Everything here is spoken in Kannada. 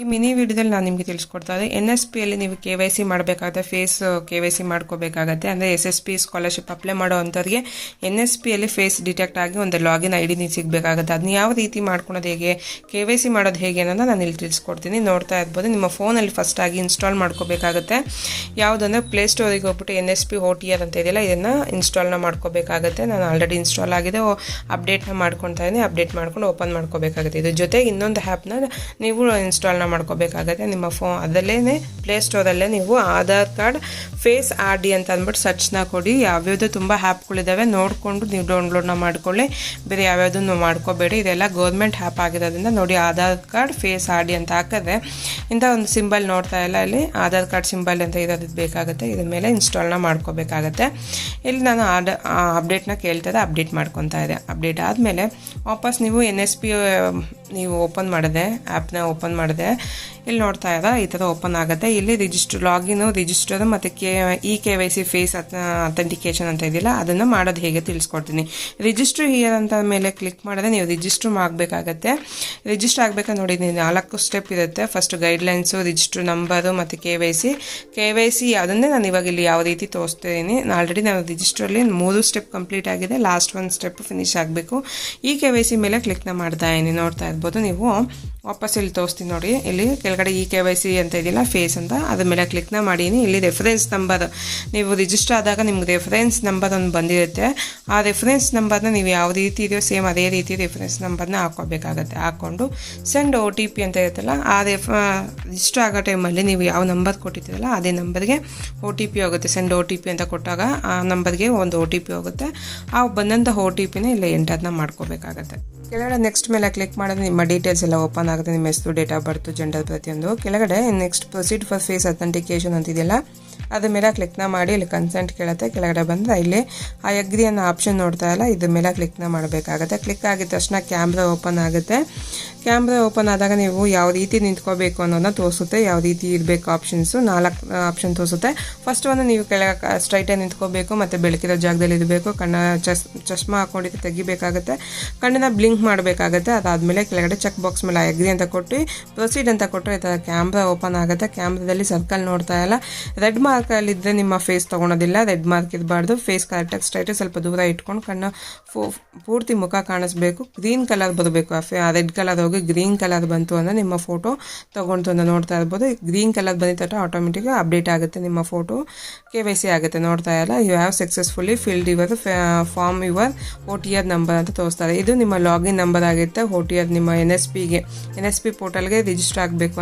ಈ ಮಿನಿ ವಿಡಿಯೋದಲ್ಲಿ ನಾನು ನಿಮಗೆ ತಿಳಿಸ್ಕೊಡ್ತಾ ಇದ್ದೆ ಎನ್ ಎಸ್ ಪಿಯಲ್ಲಿ ನೀವು ಕೆ ವೈ ಸಿ ಮಾಡಬೇಕಾಗುತ್ತೆ, ಫೇಸ್ ಕೆ ವೈ ಸಿ ಮಾಡ್ಕೋಬೇಕಾಗತ್ತೆ. ಅಂದರೆ S S P scholarship apply ಮಾಡೋ ಅಂಥವ್ರಿಗೆ ಎನ್ ಎಸ್ ಪಿಯಲ್ಲಿ ಫೇಸ್ ಡಿಟೆಕ್ಟ್ ಆಗಿ ಒಂದು ಲಾಗಿನ್ ಐ ಡಿ ನೀವು ಸಿಗಬೇಕಾಗುತ್ತೆ. ಅದನ್ನ ಯಾವ ರೀತಿ ಮಾಡ್ಕೊಳೋದು ಹೇಗೆ, ಕೆ ವೈ ಸಿ ಮಾಡೋದು ಹೇಗೆ ಅನ್ನೋದು ನಾನು ಇಲ್ಲಿ ತಿಳಿಸ್ಕೊಡ್ತೀನಿ. ನೋಡ್ತಾ ಇರ್ಬೋದು, ನಿಮ್ಮ ಫೋನಲ್ಲಿ ಫಸ್ಟ್ ಆಗಿ ಇನ್ಸ್ಟಾಲ್ ಮಾಡ್ಕೋಬೇಕಾಗುತ್ತೆ. ಯಾವುದಂದ್ರೆ ಪ್ಲೇಸ್ಟೋರಿಗೆ ಹೋಗ್ಬಿಟ್ಟು N S P O T R ಅಂತ ಇದೆಯಲ್ಲ, ಇದನ್ನು ಇನ್ಸ್ಟಾಲ್ನ ಮಾಡ್ಕೋಬೇಕಾಗುತ್ತೆ. ನಾನು ಆಲ್ರೆಡಿ ಇನ್ಸ್ಟಾಲ್ ಆಗಿದೆ ಅಪ್ಡೇಟ್ನ ಮಾಡ್ಕೊತಾ ಇದ್ದೀನಿ ಅಪ್ಡೇಟ್ ಮಾಡ್ಕೊಂಡು ಓಪನ್ ಮಾಡ್ಕೋಬೇಕಾಗುತ್ತೆ. ಇದ್ರ ಜೊತೆಗೆ ಇನ್ನೊಂದು ಆ್ಯಪ್ನ ನೀವು ಇನ್ಸ್ಟಾಲ್ನ ಮಾಡ್ಕೋಬೇಕಾಗತ್ತೆ. ನಿಮ್ಮ ಫೋನ್ ಅದರಲ್ಲೇ ಪ್ಲೇಸ್ಟೋರಲ್ಲೇ ನೀವು Aadhaar card face R D ಅಂತ ಅಂದ್ಬಿಟ್ಟು ಸರ್ಚ್ನ ಕೊಡಿ. ಯಾವ್ಯಾವುದೋ ತುಂಬ ಆ್ಯಪ್ಗಳಿದ್ದಾವೆ ನೋಡಿಕೊಂಡು ನೀವು ಡೌನ್ಲೋಡ್ನ ಮಾಡ್ಕೊಳ್ಳಿ. ಬೇರೆ ಯಾವ್ಯಾವುದನ್ನು ಮಾಡ್ಕೋಬೇಡಿ. ಇದೆಲ್ಲ ಗೌರ್ಮೆಂಟ್ ಆ್ಯಪ್ ಆಗಿರೋದ್ರಿಂದ ನೋಡಿ Aadhaar card, face R D ಅಂತ ಹಾಕಿದ್ರೆ ಇಂಥ ಒಂದು ಸಿಂಬಲ್ ನೋಡ್ತಾ ಇಲ್ಲ ಇಲ್ಲಿ. ಆಧಾರ್ ಕಾರ್ಡ್ ಸಿಂಬಲ್ ಅಂತ ಇರೋದು ಬೇಕಾಗುತ್ತೆ. ಇದ್ರ ಮೇಲೆ ಇನ್ಸ್ಟಾಲ್ನ ಮಾಡ್ಕೋಬೇಕಾಗತ್ತೆ. ಇಲ್ಲಿ ನಾನು ಆಡ ಅಪ್ಡೇಟ್ನ ಕೇಳ್ತಾ ಅಪ್ಡೇಟ್ ಮಾಡ್ಕೊತಾ ಇದೆ ಅಪ್ಡೇಟ್ ಆದಮೇಲೆ ವಾಪಸ್ ನೀವು ಎನ್ ಎಸ್ ಪಿ ನೀವು ಓಪನ್ ಮಾಡಿದೆ. ಆ್ಯಪ್ನ ಓಪನ್ ಮಾಡಿದೆ. ಇಲ್ಲಿ ನೋಡ್ತಾ ಇದ್ದ ಈ ಥರ ಓಪನ್ ಆಗುತ್ತೆ. ಇಲ್ಲಿ ರಿಜಿಸ್ಟರ್ ಲಾಗಿನ್ ರಿಜಿಸ್ಟರ್ ಮತ್ತು K E K Y C face authentication ಅಂತ ಇದೆಯಲ್ಲ, ಅದನ್ನು ಮಾಡೋದು ಹೇಗೆ ತಿಳಿಸ್ಕೊಡ್ತೀನಿ. ರಿಜಿಸ್ಟರ್ ಹಿಯರ್ ಅಂತ ಮೇಲೆ ಕ್ಲಿಕ್ ಮಾಡಿದ್ರೆ ನೀವು ರಿಜಿಸ್ಟರ್ ಆಗಬೇಕಾಗತ್ತೆ ರಿಜಿಸ್ಟರ್ ಆಗಬೇಕಾದ್ರೆ ನೋಡಿ ನಾಲ್ಕು ಸ್ಟೆಪ್ ಇರುತ್ತೆ. ಫಸ್ಟ್ ಗೈಡ್ಲೈನ್ಸು ರಿಜಿಸ್ಟರ್ ನಂಬರು ಮತ್ತು K Y C. K Y C ಅದನ್ನೇ ನಾನು ಇವಾಗ ಇಲ್ಲಿ ಯಾವ ರೀತಿ ತೋರಿಸ್ತಿದ್ದೀನಿ ಆಲ್ರೆಡಿ ನಾನು ರಿಜಿಸ್ಟ್ರಲ್ಲಿ ಮೂರು ಸ್ಟೆಪ್ ಕಂಪ್ಲೀಟ್ ಆಗಿದೆ. ಲಾಸ್ಟ್ ಒಂದು ಸ್ಟೆಪ್ ಫಿನಿಶ್ ಆಗಬೇಕು. ಈ ಕೆ ವೈ ಸಿ ಮೇಲೆ ಕ್ಲಿಕ್ನ ಮಾಡ್ತಾ ಇದ್ದೀನಿ ನೋಡ್ತಾ ಇರ್ಬೋದು ನೀವು. ವಾಪಸ್ ಇಲ್ಲಿ ತೋರಿಸ್ತೀನಿ ನೋಡಿ. ಇಲ್ಲಿ ಕೆಳಗಡೆ ಇ ಕೆ ವೈ ಸಿ ಅಂತ ಇದೆಯಲ್ಲ ಫೇಸ್ ಅಂತ. ಅದ್ರ ಮೇಲೆ ಕ್ಲಿಕ್ನ ಮಾಡೀನಿ. ಇಲ್ಲಿ ರೆಫರೆನ್ಸ್ ನಂಬರ್ ನೀವು ರಿಜಿಸ್ಟರ್ ಆದಾಗ ನಿಮ್ಗೆ ರೆಫರೆನ್ಸ್ ನಂಬರ್ ಒಂದು ಬಂದಿರುತ್ತೆ. ಆ ರೆಫರೆನ್ಸ್ ನಂಬರ್ನ ನೀವು ಯಾವ ರೀತಿ ಇದೆಯೋ ಸೇಮ್ ಅದೇ ರೀತಿ ರೆಫರೆನ್ಸ್ ನಂಬರ್ನ ಹಾಕೋಬೇಕಾಗತ್ತೆ ಹಾಕ್ಕೊಂಡು ಸೆಂಡ್ ಓ ಟಿ ಪಿ ಅಂತ ಇರುತ್ತಲ್ಲ, ಆ ರೆಫ ರಿಜಿಸ್ಟರ್ ಆಗೋ ಟೈಮಲ್ಲಿ ನೀವು ಯಾವ ನಂಬರ್ ಕೊಟ್ಟಿದ್ದೀರಲ್ಲ, ಅದೇ ನಂಬರ್ಗೆ ಓ ಟಿ ಪಿ ಹೋಗುತ್ತೆ. ಸೆಂಡ್ ಓ ಟಿ ಪಿ ಅಂತ ಕೊಟ್ಟಾಗ ಆ ನಂಬರ್ಗೆ ಒಂದು ಓ ಟಿ ಪಿ ಹೋಗುತ್ತೆ. ಆ ಬಂದಂಥ ಓ ಟಿ ಪಿನ ಇಲ್ಲಿ ಎಂಟರ್ನ ಮಾಡ್ಕೋಬೇಕಾಗತ್ತೆ. ಕೆಳಗಡೆ ನೆಕ್ಸ್ಟ್ ಮೇಲೆ ಕ್ಲಿಕ್ ಮಾಡಿದ್ರೆ ನಿಮ್ಮ ಡೀಟೇಲ್ಸ್ ಎಲ್ಲ ಓಪನ್ ನಿಮ್ಮ ಹೆಸರು ಡೇಟ್ ಆಫ್ ಬರ್ತು ಜೆಂಡರ್ ಪ್ರತಿಯೊಂದು. ಕೆಳಗಡೆ next proceed for face authentication ಅಂತಿದೆಯಲ್ಲ ಅದ್ರ ಮೇಲೆ ಕ್ಲಿಕ್ನ ಮಾಡಿ ಇಲ್ಲಿ ಕನ್ಸೆಂಟ್ ಕೇಳುತ್ತೆ. ಕೆಳಗಡೆ ಬಂದರೆ ಇಲ್ಲಿ ಆ ಎಗ್ರಿ ಅನ್ನೋ ಆಪ್ಷನ್ ನೋಡ್ತಾ ಇಲ್ಲ. ಇದ್ರ ಮೇಲೆ ಕ್ಲಿಕ್ನ ಮಾಡಬೇಕಾಗುತ್ತೆ. ಕ್ಲಿಕ್ ಆಗಿದ ತಕ್ಷಣ ಕ್ಯಾಮ್ರಾ ಓಪನ್ ಆಗುತ್ತೆ. ಕ್ಯಾಮ್ರಾ ಓಪನ್ ಆದಾಗ ನೀವು ಯಾವ ರೀತಿ ನಿಂತ್ಕೋಬೇಕು ಅನ್ನೋದನ್ನ ತೋರಿಸುತ್ತೆ. ಯಾವ ರೀತಿ ಇರಬೇಕು ಆಪ್ಷನ್ಸು ನಾಲ್ಕು ಆಪ್ಷನ್ ತೋರಿಸುತ್ತೆ. ಫಸ್ಟ್ ಒಂದು ನೀವು ಕೆಳಗೆ ಸ್ಟ್ರೈಟಾಗಿ ನಿಂತ್ಕೋಬೇಕು ಮತ್ತು ಬೆಳಕಿರೋ ಜಾಗದಲ್ಲಿ ಇರಬೇಕು. ಕಣ್ಣ ಚಸ್ ಚಶ್ಮಾ ಹಾಕೊಂಡಿದ್ದು ತೆಗಿಬೇಕಾಗುತ್ತೆ. ಕಣ್ಣನ್ನ ಬ್ಲಿಂಕ್ ಮಾಡಬೇಕಾಗುತ್ತೆ. ಅದಾದಮೇಲೆ ಕೆಳಗಡೆ ಚೆಕ್ ಬಾಕ್ಸ್ ಮೇಲೆ ಎಗ್ರಿ ಅಂತ ಕೊಟ್ಟು ಪ್ರೊಸೀಡ್ ಅಂತ ಕೊಟ್ಟರೆ ಈ ಥರ ಕ್ಯಾಮ್ರಾ ಓಪನ್ ಆಗುತ್ತೆ. ಕ್ಯಾಮ್ರಾದಲ್ಲಿ ಸರ್ಕಲ್ ನೋಡ್ತಾ ಇಲ್ಲ. ರೆಡ್ ಮಾರ್ಕಲ್ಲಿದ್ದರೆ ನಿಮ್ಮ ಫೇಸ್ ತೊಗೊಳೋದಿಲ್ಲ ರೆಡ್ ಮಾರ್ಕ್ ಇರಬಾರ್ದು. ಫೇಸ್ ಕರೆಕ್ಟಾಗಿ ಸ್ಟ್ರೈಟ್ ಸ್ವಲ್ಪ ದೂರ ಇಟ್ಕೊಂಡು ಕಣ್ಣು ಪೂರ್ತಿ ಮುಖ ಕಾಣಿಸ್ಬೇಕು. ಗ್ರೀನ್ ಕಲರ್ ಬರಬೇಕು ಆ ಫೇ ರೆಡ್ ಕಲರ್ ಹೋಗಿ ಗ್ರೀನ್ ಕಲರ್ ಬಂತು ಅಂದರೆ ನಿಮ್ಮ ಫೋಟೋ ತೊಗೊಂತು ಅಂತ ನೋಡ್ತಾ ಇರ್ಬೋದು. ಗ್ರೀನ್ ಕಲರ್ ಬಂದಿದ್ದ ತಕ್ಷಣ ಆಟೋಮೆಟಿಕ್ ಅಪ್ಡೇಟ್ ಆಗುತ್ತೆ ನಿಮ್ಮ ಫೋಟೋ ಕೆ ವೈ ಸಿ ಆಗುತ್ತೆ ನೋಡ್ತಾ ಇಲ್ಲ you have successfully filled your form your O T R number ಅಂತ ತೋರಿಸ್ತಾರೆ. ಇದು ನಿಮ್ಮ ಲಾಗಿನ್ ನಂಬರ್ ಆಗಿರುತ್ತೆ. ಓ ಟಿ ಆರ್ ನಿಮ್ಮ ಎನ್ ಎಸ್ ಪಿಗೆ ಎನ್ ಎಸ್ ಪಿ ಪೋರ್ಟಲ್ಗೆ ರಿಜಿಸ್ಟರ್ ಆಗಬೇಕು